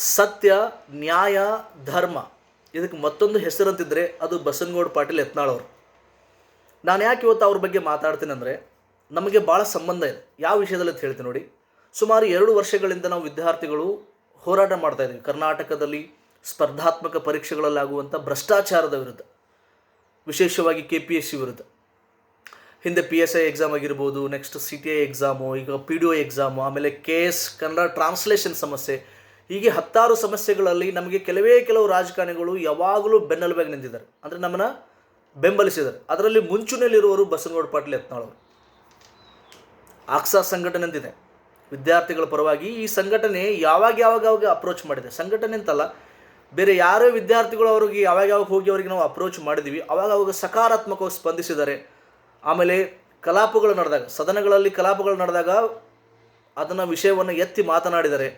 ಸತ್ಯ, ನ್ಯಾಯ, ಧರ್ಮ. ಇದಕ್ಕೆ ಮತ್ತೊಂದು ಹೆಸರಂತಿದ್ರೆ ಅದು ಬಸನಗೌಡ ಪಾಟೀಲ್ ಯತ್ನಾಳ್ ಅವರು. ನಾನು ಯಾಕೆ ಇವತ್ತು ಅವ್ರ ಬಗ್ಗೆ ಮಾತಾಡ್ತೀನಿ ಅಂದರೆ, ನಮಗೆ ಭಾಳ ಸಂಬಂಧ ಇದೆ. ಯಾವ ವಿಷಯದಲ್ಲಿ ಅಂತ ಹೇಳ್ತೀನಿ ನೋಡಿ. ಸುಮಾರು ಎರಡು ವರ್ಷಗಳಿಂದ ನಾವು ವಿದ್ಯಾರ್ಥಿಗಳು ಹೋರಾಟ ಮಾಡ್ತಾ ಇದ್ದೀವಿ. ಕರ್ನಾಟಕದಲ್ಲಿ ಸ್ಪರ್ಧಾತ್ಮಕ ಪರೀಕ್ಷೆಗಳಲ್ಲಾಗುವಂಥ ಭ್ರಷ್ಟಾಚಾರದ ವಿರುದ್ಧ. ವಿಶೇಷವಾಗಿ ಕೆ ಪಿ ಎಸ್ ಸಿ ವಿರುದ್ಧ. ಹಿಂದೆ ಪಿ ಎಸ್ ಐ ಎಕ್ಸಾಮ್ ಆಗಿರ್ಬೋದು next C T I exam ಈಗ ಪಿ ಡಿ ಒ ಎಕ್ಸಾಮು ಆಮೇಲೆ ಕೆ ಎಸ್ ಕನ್ನಡ ಟ್ರಾನ್ಸ್ಲೇಷನ್ ಸಮಸ್ಯೆ ಹೀಗೆ ಹತ್ತಾರು ಸಮಸ್ಯೆಗಳಲ್ಲಿ ನಮಗೆ ಕೆಲವೇ ಕೆಲವು ರಾಜಕಾರಣಿಗಳು ಯಾವಾಗಲೂ ಬೆನ್ನೆಲುಬಾಗಿ ನಿಂತಿದ್ದಾರೆ. ಅಂದರೆ ನಮ್ಮನ್ನು ಬೆಂಬಲಿಸಿದ್ದಾರೆ. ಅದರಲ್ಲಿ ಮುಂಚೂಣಿಯಲ್ಲಿರುವವರು ಬಸನಗೌಡ ಪಾಟೀಲ್ ಯತ್ನಾಳ್ ಅವರು. ಆಕ್ಸಾ ಸಂಘಟನೆ ಅಂತಿದೆ. ವಿದ್ಯಾರ್ಥಿಗಳ ಪರವಾಗಿ ಈ ಸಂಘಟನೆ ಯಾವಾಗ ಯಾವಾಗ ಅವಾಗ ಅಪ್ರೋಚ್ ಮಾಡಿದೆ. ಸಂಘಟನೆ ಅಂತಲ್ಲ, ಬೇರೆ ಯಾರೇ ವಿದ್ಯಾರ್ಥಿಗಳು ಅವ್ರಿಗೆ ಯಾವಾಗ ಯಾವಾಗ ಹೋಗಿ ಅವರಿಗೆ ನಾವು ಅಪ್ರೋಚ್ ಮಾಡಿದ್ದೀವಿ ಅವಾಗ ಅವಾಗ ಸಕಾರಾತ್ಮಕವಾಗಿ ಸ್ಪಂದಿಸಿದ್ದಾರೆ. ಆಮೇಲೆ ಕಲಾಪಗಳು ನಡೆದಾಗ, ಸದನಗಳಲ್ಲಿ ಕಲಾಪಗಳು ನಡೆದಾಗ ಅದನ್ನು ವಿಷಯವನ್ನು ಎತ್ತಿ ಮಾತನಾಡಿದ್ದಾರೆ.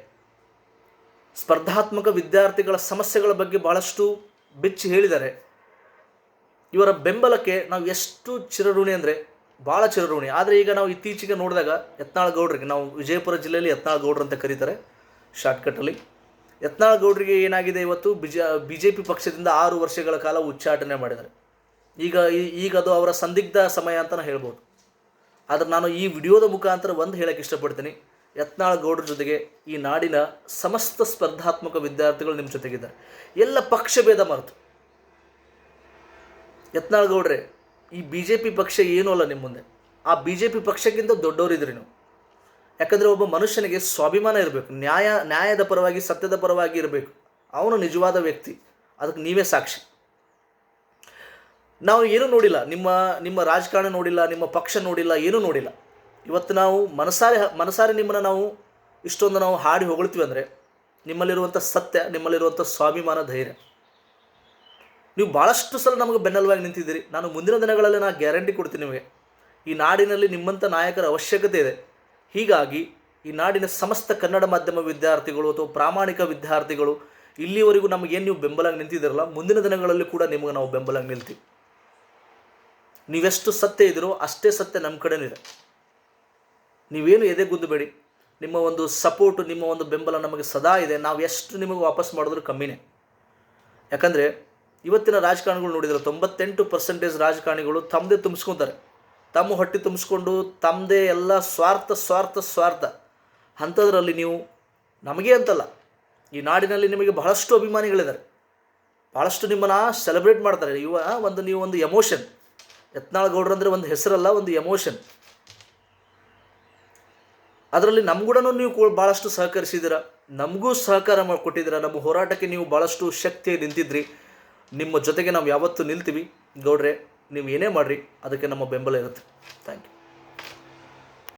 ಸ್ಪರ್ಧಾತ್ಮಕ ವಿದ್ಯಾರ್ಥಿಗಳ ಸಮಸ್ಯೆಗಳ ಬಗ್ಗೆ ಭಾಳಷ್ಟು ಬಿಚ್ಚಿ ಹೇಳಿದ್ದಾರೆ. ಇವರ ಬೆಂಬಲಕ್ಕೆ ನಾವು ಎಷ್ಟು ಚಿರಋಣಿ ಅಂದರೆ ಭಾಳ ಚಿರಋಣಿ. ಆದರೆ ಈಗ ನಾವು ಇತ್ತೀಚೆಗೆ ನೋಡಿದಾಗ ಯತ್ನಾಳ್ ಗೌಡ್ರಿಗೆ ನಾವು ವಿಜಯಪುರ ಜಿಲ್ಲೆಯಲ್ಲಿ ಯತ್ನಾಳ್ ಗೌಡ್ರು ಅಂತ ಕರೀತಾರೆ ಶಾರ್ಟ್ಕಟ್ಟಲ್ಲಿ. ಯತ್ನಾಳ್ ಗೌಡ್ರಿಗೆ ಏನಾಗಿದೆ ಇವತ್ತು? ಬಿಜ ಬಿ ಜೆ ಪಿ ಪಕ್ಷದಿಂದ ಆರು ವರ್ಷಗಳ ಕಾಲ ಉಚ್ಚಾಟನೆ ಮಾಡಿದ್ದಾರೆ. ಈಗ ಈಗ ಅದು ಅವರ ಸಂದಿಗ್ಧ ಸಮಯ ಅಂತ ನಾನು ಹೇಳ್ಬೋದು. ಆದರೆ ನಾನು ಈ ವಿಡಿಯೋದ ಮುಖಾಂತರ ಒಂದು ಹೇಳೋಕ್ಕೆ ಇಷ್ಟಪಡ್ತೀನಿ. ಯತ್ನಾಳ್ ಗೌಡ್ರ ಜೊತೆಗೆ ಈ ನಾಡಿನ ಸಮಸ್ತ ಸ್ಪರ್ಧಾತ್ಮಕ ವಿದ್ಯಾರ್ಥಿಗಳು ನಿಮ್ಮ ಜೊತೆಗಿದ್ದಾರೆ. ಎಲ್ಲ ಪಕ್ಷ ಭೇದ ಮರೆತು. ಯತ್ನಾಳ್ ಗೌಡ್ರೆ ಈ ಬಿ ಜೆ ಪಿ ಪಕ್ಷ ಏನೂ ಅಲ್ಲ ನಿಮ್ಮ ಮುಂದೆ. ಆ ಬಿ ಜೆ ಪಿ ಪಕ್ಷಕ್ಕಿಂತ ದೊಡ್ಡವರಿದ್ರಿ ನೀವು. ಯಾಕಂದರೆ ಒಬ್ಬ ಮನುಷ್ಯನಿಗೆ ಸ್ವಾಭಿಮಾನ ಇರಬೇಕು. ನ್ಯಾಯ, ನ್ಯಾಯದ ಪರವಾಗಿ, ಸತ್ಯದ ಪರವಾಗಿ ಇರಬೇಕು. ಅವನು ನಿಜವಾದ ವ್ಯಕ್ತಿ. ಅದಕ್ಕೆ ನೀವೇ ಸಾಕ್ಷಿ. ನಾವು ಏನೂ ನೋಡಿಲ್ಲ. ನಿಮ್ಮ ನಿಮ್ಮ ರಾಜಕಾರಣ ನೋಡಿಲ್ಲ, ನಿಮ್ಮ ಪಕ್ಷ ನೋಡಿಲ್ಲ, ಏನೂ ನೋಡಿಲ್ಲ. ಇವತ್ತು ನಾವು ಮನಸಾರೆ ಮನಸಾರೆ ನಿಮ್ಮನ್ನು ನಾವು ಇಷ್ಟೊಂದು ನಾವು ಹಾಡಿ ಹೊಗಳ್ತೀವಿ ಅಂದರೆ ನಿಮ್ಮಲ್ಲಿರುವಂಥ ಸತ್ಯ, ನಿಮ್ಮಲ್ಲಿರುವಂಥ ಸ್ವಾಭಿಮಾನ, ಧೈರ್ಯ. ನೀವು ಭಾಳಷ್ಟು ಸಲ ನಮಗೆ ಬೆನ್ನಲ್ವಾಗಿ ನಿಂತಿದ್ದೀರಿ. ನಾನು ಮುಂದಿನ ದಿನಗಳಲ್ಲಿ ನಾನು ಗ್ಯಾರಂಟಿ ಕೊಡ್ತೀನಿ ನಿಮಗೆ. ಈ ನಾಡಿನಲ್ಲಿ ನಿಮ್ಮಂಥ ನಾಯಕರ ಅವಶ್ಯಕತೆ ಇದೆ. ಹೀಗಾಗಿ ಈ ನಾಡಿನ ಸಮಸ್ತ ಕನ್ನಡ ಮಾಧ್ಯಮ ವಿದ್ಯಾರ್ಥಿಗಳು ಅಥವಾ ಪ್ರಾಮಾಣಿಕ ವಿದ್ಯಾರ್ಥಿಗಳು, ಇಲ್ಲಿವರೆಗೂ ನಮಗೇನು ನೀವು ಬೆಂಬಲ ನಿಂತಿದ್ದೀರಲ್ಲ, ಮುಂದಿನ ದಿನಗಳಲ್ಲಿ ಕೂಡ ನಿಮಗೆ ನಾವು ಬೆಂಬಲ ನಿಲ್ತೀವಿ. ನೀವೆಷ್ಟು ಸತ್ಯ ಇದ್ದೀರೋ ಅಷ್ಟೇ ಸತ್ಯ ನಮ್ಮ ಕಡೆನೂ ಇದೆ. ನೀವೇನು ಎದೆ ಗುದ್ದಬೇಡಿ. ನಿಮ್ಮ ಒಂದು ಸಪೋರ್ಟು ನಿಮ್ಮ ಒಂದು ಬೆಂಬಲ ನಮಗೆ ಸದಾ ಇದೆ. ನಾವು ಎಷ್ಟು ನಿಮಗೆ ವಾಪಸ್ ಮಾಡಿದ್ರು ಕಮ್ಮಿನೇ. ಯಾಕಂದರೆ ಇವತ್ತಿನ ರಾಜಕಾರಣಿಗಳು ನೋಡಿದ್ರೆ ತೊಂಬತ್ತೆಂಟು ಪರ್ಸೆಂಟೇಜ್ ರಾಜಕಾರಣಿಗಳು ತಮ್ಮದೇ ತುಂಬಿಸ್ಕೊತಾರೆ. ತಮ್ಮ ಹೊಟ್ಟೆ ತುಂಬಿಸ್ಕೊಂಡು ತಮ್ಮದೇ ಎಲ್ಲ ಸ್ವಾರ್ಥ ಸ್ವಾರ್ಥ ಸ್ವಾರ್ಥ. ಅಂಥದ್ರಲ್ಲಿ ನೀವು ನಮಗೆ ಅಂತಲ್ಲ, ಈ ನಾಡಿನಲ್ಲಿ ನಿಮಗೆ ಬಹಳಷ್ಟು ಅಭಿಮಾನಿಗಳಿದ್ದಾರೆ. ಭಾಳಷ್ಟು ನಿಮ್ಮನ್ನು ಸೆಲೆಬ್ರೇಟ್ ಮಾಡ್ತಾರೆ. ಇವ ಒಂದು, ನೀವು ಒಂದು ಎಮೋಷನ್ ಯತ್ನಾಳ್ ಗೌಡ್ರು ಅಂದರೆ ಒಂದು ಹೆಸರಲ್ಲ, ಒಂದು ಎಮೋಷನ್ ಅದರಲ್ಲಿ ನಮ್ಗೂಡ ನೀವು ಭಾಳಷ್ಟು ಸಹಕರಿಸಿದ್ದೀರ? ನಮಗೂ ಸಹಕಾರ ಮಾಡಿಕೊಟ್ಟಿದ್ದೀರ ನಮ್ಮ ಹೋರಾಟಕ್ಕೆ ನೀವು ಭಾಳಷ್ಟು ಶಕ್ತಿ ನಿಂತಿದ್ರಿ. ನಿಮ್ಮ ಜೊತೆಗೆ ನಾವು ಯಾವತ್ತೂ ನಿಲ್ತೀವಿ. ಗೌಡ್ರೆ, ನೀವು ಏನೇ ಮಾಡಿರಿ, ಅದಕ್ಕೆ ನಮ್ಮ ಬೆಂಬಲ ಇರುತ್ತೆ. Thank you